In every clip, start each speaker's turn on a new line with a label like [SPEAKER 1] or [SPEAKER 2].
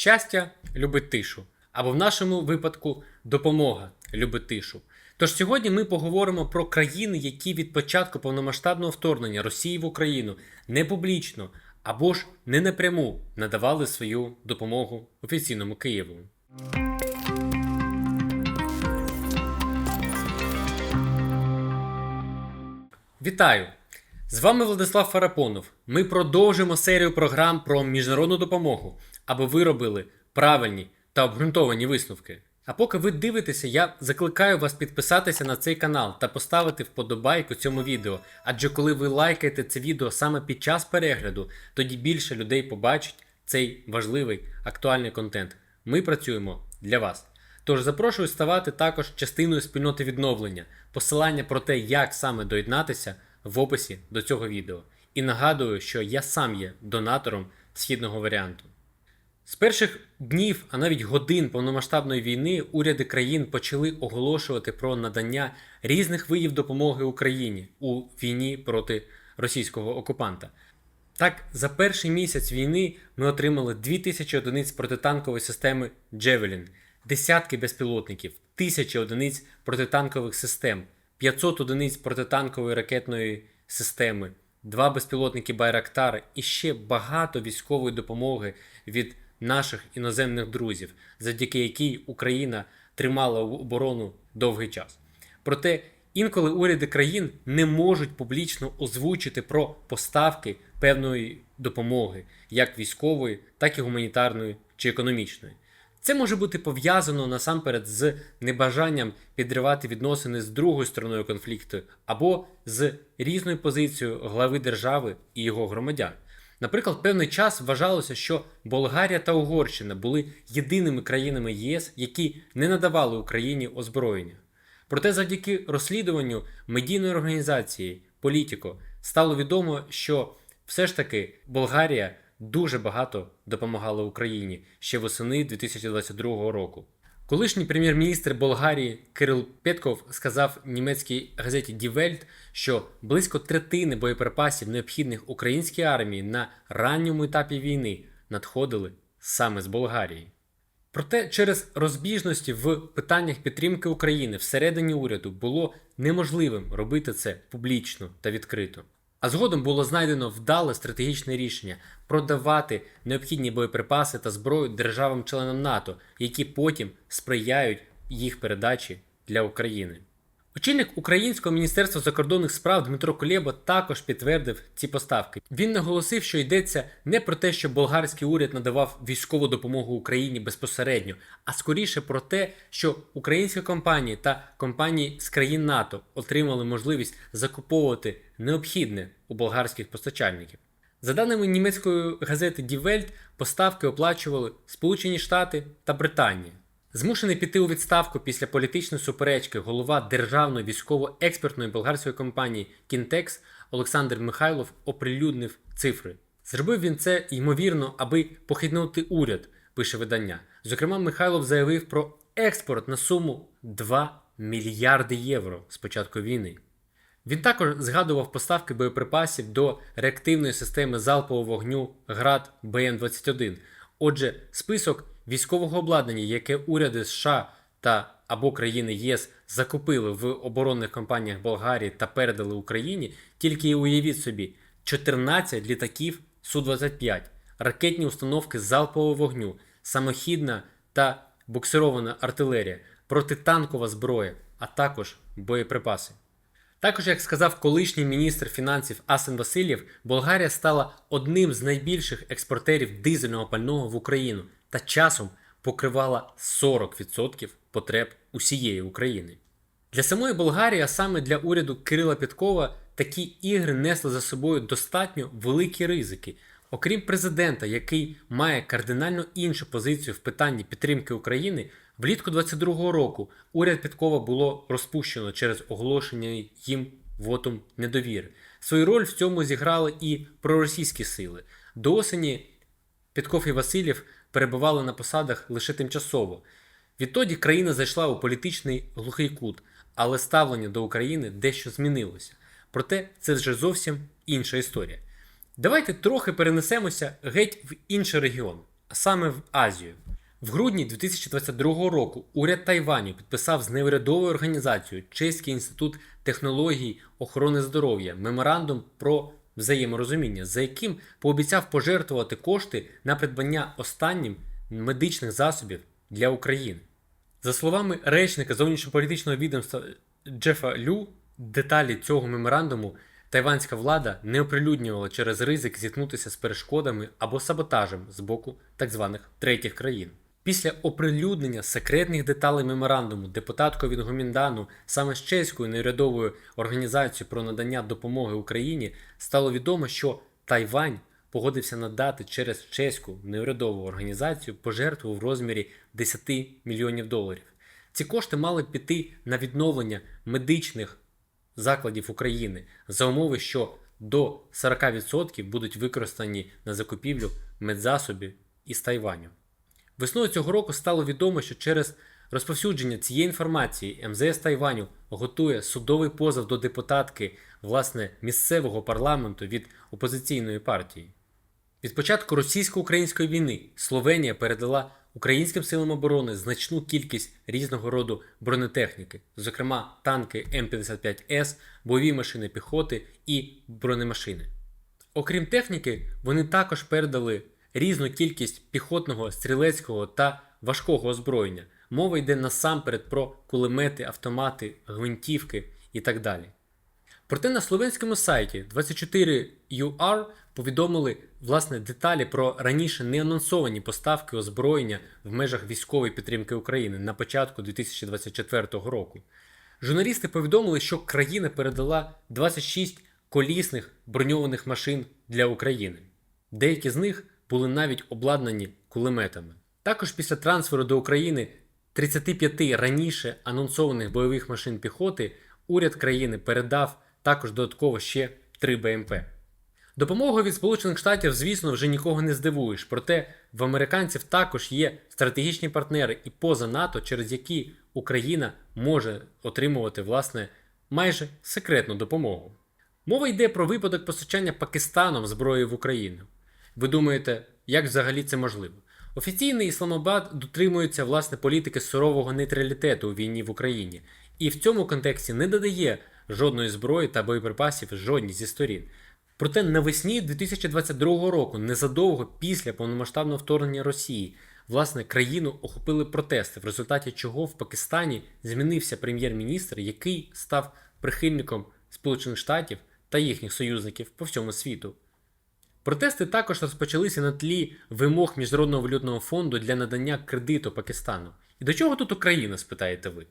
[SPEAKER 1] щастя любить тишу, або в нашому випадку допомога любить тишу. Тож сьогодні ми поговоримо про країни, які від початку повномасштабного вторгнення Росії в Україну не публічно або ж не напряму надавали свою допомогу офіційному Києву. Вітаю! З вами Владислав Фарапонов. Ми продовжуємо серію програм про міжнародну допомогу, аби ви робили правильні та обґрунтовані висновки. А поки ви дивитеся, я закликаю вас підписатися на цей канал та поставити вподобайку цьому відео. Адже коли ви лайкаєте це відео саме під час перегляду, тоді більше людей побачить цей важливий актуальний контент. Ми працюємо для вас. Тож запрошую ставати також частиною спільноти відновлення, посилання про те, як саме доєднатися в описі до цього відео. І нагадую, що я сам є донатором східного варіанту. З перших днів, а навіть годин повномасштабної війни, уряди країн почали оголошувати про надання різних видів допомоги Україні у війні проти російського окупанта. Так, за перший місяць війни ми отримали 2000 одиниць протитанкової системи Джевелін, десятки безпілотників, тисячі одиниць протитанкових систем, 500 одиниць протитанкової ракетної системи, два безпілотники Байрактар і ще багато військової допомоги від наших іноземних друзів, завдяки якій Україна тримала оборону довгий час. Проте інколи уряди країн не можуть публічно озвучити про поставки певної допомоги, як військової, так і гуманітарної чи економічної. Це може бути пов'язано насамперед з небажанням підривати відносини з другою стороною конфлікту або з різною позицією глави держави і його громадян. Наприклад, певний час вважалося, що Болгарія та Угорщина були єдиними країнами ЄС, які не надавали Україні озброєння. Проте, завдяки розслідуванню медійної організації Політіко стало відомо, що все ж таки Болгарія дуже багато допомагала Україні ще восени 2022 року. Колишній прем'єр-міністр Болгарії Кирил Петков сказав німецькій газеті Welt, що близько третини боєприпасів, необхідних українській армії на ранньому етапі війни, надходили саме з Болгарії. Проте через розбіжності в питаннях підтримки України всередині уряду було неможливим робити це публічно та відкрито. А згодом було знайдено вдале стратегічне рішення продавати необхідні боєприпаси та зброю державам-членам НАТО, які потім сприяють їх передачі для України. Очільник Українського міністерства закордонних справ Дмитро Кулєба також підтвердив ці поставки. Він наголосив, що йдеться не про те, що болгарський уряд надавав військову допомогу Україні безпосередньо, а скоріше про те, що українські компанії та компанії з країн НАТО отримали можливість закуповувати необхідне у болгарських постачальників. За даними німецької газети Die Welt, поставки оплачували Сполучені Штати та Британія. Змушений піти у відставку після політичної суперечки голова державної військово-експертної болгарської компанії Кінтекс Олександр Михайлов оприлюднив цифри. Зробив він це ймовірно, аби похитнути уряд, пише видання. Зокрема, Михайлов заявив про експорт на суму 2 мільярди євро з початку війни. Він також згадував поставки боєприпасів до реактивної системи залпового вогню ГРАД БН-21. Отже, список військового обладнання, яке уряди США та або країни ЄС закупили в оборонних компаніях Болгарії та передали Україні, тільки уявіть собі, 14 літаків Су-25, ракетні установки залпового вогню, самохідна та буксирована артилерія, протитанкова зброя, а також боєприпаси. Також, як сказав колишній міністр фінансів Асен Васильєв, Болгарія стала одним з найбільших експортерів дизельного пального в Україну та часом покривала 40% потреб усієї України. Для самої Болгарії, а саме для уряду Кирила Піткова, такі ігри несли за собою достатньо великі ризики. Окрім президента, який має кардинально іншу позицію в питанні підтримки України, влітку 22-го року уряд Підкова було розпущено через оголошення їм вотум недовіри. Свою роль в цьому зіграли і проросійські сили. До осені Підков і Васильєв перебували на посадах лише тимчасово. Відтоді країна зайшла у політичний глухий кут, але ставлення до України дещо змінилося. Проте це вже зовсім інша історія. Давайте трохи перенесемося геть в інший регіон а саме в Азію. В грудні 2022 року уряд Тайваню підписав з неурядовою організацією Чеський інститут технологій охорони здоров'я меморандум про взаєморозуміння, за яким пообіцяв пожертвувати кошти на придбання останнім медичних засобів для України. За словами речника зовнішньополітичного відомства Джефа Лю, деталі цього меморандуму тайванська влада не оприлюднювала через ризик зіткнутися з перешкодами або саботажем з боку так званих третіх країн. Після оприлюднення секретних деталей меморандуму депутаткою від Гоміндану саме з чеською неурядовою організацією про надання допомоги Україні стало відомо, що Тайвань погодився надати через чеську неурядову організацію пожертву в розмірі 10 мільйонів доларів. Ці кошти мали піти на відновлення медичних закладів України за умови, що до 40% будуть використані на закупівлю медзасобів із Тайваню. Весною цього року стало відомо, що через розповсюдження цієї інформації МЗС Тайваню готує судовий позов до депутатки власне місцевого парламенту від опозиційної партії. Від початку російсько-української війни Словенія передала українським силам оборони значну кількість різного роду бронетехніки, зокрема танки М55С, бойові машини піхоти і бронемашини. Окрім техніки, вони також передали різну кількість піхотного, стрілецького та важкого озброєння. Мова йде насамперед про кулемети, автомати, гвинтівки і так далі. Проте на словенському сайті 24UR повідомили власне деталі про раніше не анонсовані поставки озброєння в межах військової підтримки України на початку 2024 року. Журналісти повідомили, що країна передала 26 колісних броньованих машин для України. Деякі з них були навіть обладнані кулеметами. Також після трансферу до України 35 раніше анонсованих бойових машин піхоти уряд країни передав також додатково ще 3 БМП. Допомогою від Сполучених Штатів, звісно, вже нікого не здивуєш, проте в американців також є стратегічні партнери і поза НАТО, через які Україна може отримувати власне майже секретну допомогу. Мова йде про випадок постачання Пакистаном зброї в Україну. Ви думаєте, як взагалі це можливо? Офіційний Ісламабад дотримується власне політики сурового нейтралітету у війні в Україні, і в цьому контексті не додає жодної зброї та боєприпасів жодній зі сторін. Проте навесні 2022 року, незадовго після повномасштабного вторгнення Росії, власне країну охопили протести, в результаті чого в Пакистані змінився прем'єр-міністр, який став прихильником Сполучених Штатів та їхніх союзників по всьому світу. Протести також розпочалися на тлі вимог Міжнародного валютного фонду для надання кредиту Пакистану. І до чого тут Україна, спитаєте ви?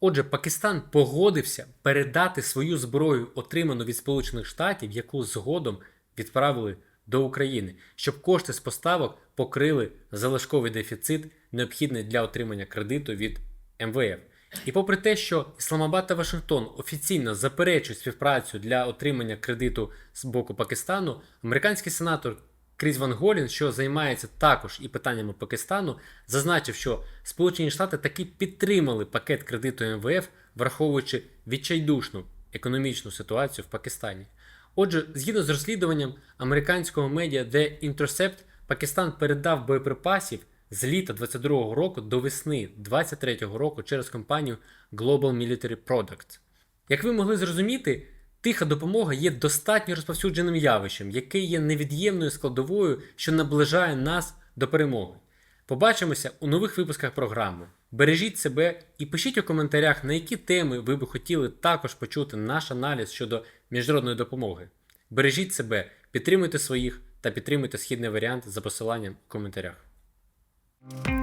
[SPEAKER 1] Отже, Пакистан погодився передати свою зброю, отриману від Сполучених Штатів, яку згодом відправили до України, щоб кошти з поставок покрили залишковий дефіцит, необхідний для отримання кредиту від МВФ. І попри те, що Ісламабад та Вашингтон офіційно заперечують співпрацю для отримання кредиту з боку Пакистану, американський сенатор Кріс Ван Голін, що займається також і питаннями Пакистану, зазначив, що Сполучені Штати таки підтримали пакет кредиту МВФ, враховуючи відчайдушну економічну ситуацію в Пакистані. Отже, згідно з розслідуванням американського медіа The Intercept, Пакистан передав боєприпасів з літа 22-го року до весни 23-го року через компанію Global Military Products. Як ви могли зрозуміти, тиха допомога є достатньо розповсюдженим явищем, яке є невід'ємною складовою, що наближає нас до перемоги. Побачимося у нових випусках програми. Бережіть себе і пишіть у коментарях, на які теми ви би хотіли також почути наш аналіз щодо міжнародної допомоги. Бережіть себе, підтримуйте своїх та підтримуйте східний варіант за посиланням у коментарях. Mm-hmm.